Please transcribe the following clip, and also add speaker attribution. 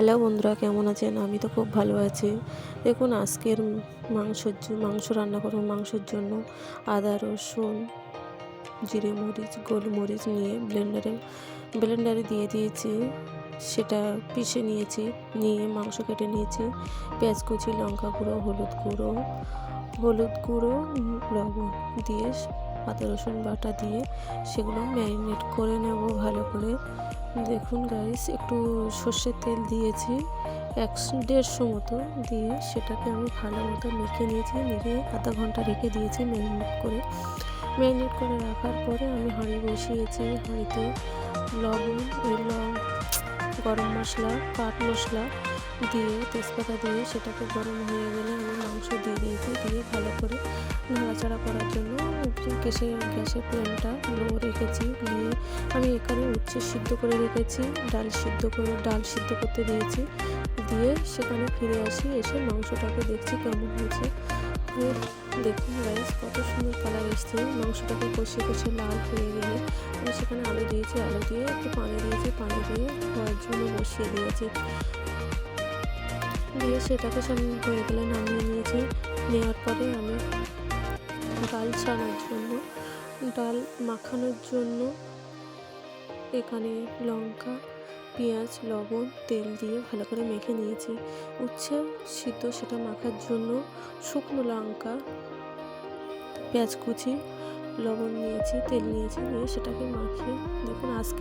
Speaker 1: Hello বন্ধুরা, কেমন আছেন? আমি তো খুব ভালো আছি। দেখুন, আজকের মাংসর মাংস রান্না করব মাংসের জন্য। আদা, রসুন, জিরে, মরিচ, গোলমরিচ নিয়ে ব্লেন্ডারে ব্লেন্ডারে দিয়ে দিয়েছি। সেটা পিষে নিয়েছি, নিয়ে মাংস কেটে নিয়েছি। পেঁয়াজ কুচি, লঙ্কা গুঁড়ো, হলুদ গুঁড়ো হলুদ গুঁড়ো, লবণ দিয়ে আদা, রসুন বাটা দিয়ে সেগুলো ম্যারিনেট করে নেব ভালো করে। দেখুন গাইস একটু সর্ষের তেল দিয়েছি, একশো দেড়শো মতো দিয়ে সেটাকে আমি ভালো মতো মেখে নিয়েছি, মেখে আধা ঘণ্টা রেখে দিয়েছি ম্যারিনেট করে। ম্যারিনেট করে রাখার পরে আমি হাঁড়ি বসিয়েছি হাঁড়িতে লবণ লং গরম মশলা, পাট মশলা দিয়ে তেজপাতা দিয়ে সেটাকে গরম হয়ে গেলে আমি মাংস দিয়ে দিয়েছি, দিয়ে ভালো করে নাড়াচাড়া করার জন্য গ্যাসের গ্যাসের ফ্লেমটা লো রেখেছি নিয়ে আমি এখানে উচ্ছে সিদ্ধ করে রেখেছি, ডাল সিদ্ধ করে, ডাল সিদ্ধ করতে দিয়েছি, দিয়ে সেখানে ফিরে আসি, এসে মাংসটাকে দেখছি কেমন হয়েছে। দেখুন রাইস কত সুন্দর কালার এসছে, মাংসটাকে কষিয়ে কষিয়ে লাল হয়ে গেলে আমি সেখানে আলু দিয়েছি, আলু দিয়ে একটু পানি দিয়েছি, পানি দিয়ে হওয়ার জন্য বসিয়ে দিয়েছি। দিয়ে সেটাকে সব হয়ে গেলে নামিয়ে নিয়েছি। নেওয়ার পরে আমি ডাল ছাড়ার জন্য, ডাল মাখানোর জন্য এখানে লঙ্কা, পেঁয়াজ, লবণ, তেল দিয়ে ভালো করে মেখে নিয়েছি। উচ্ছে সিদ্ধ সেটা মাখার জন্য শুকনো লঙ্কা, পেঁয়াজ কুচি, লবণ নিয়েছি, তেল নিয়েছি, নিয়ে সেটাকে মাখিয়ে দেখুন আজকে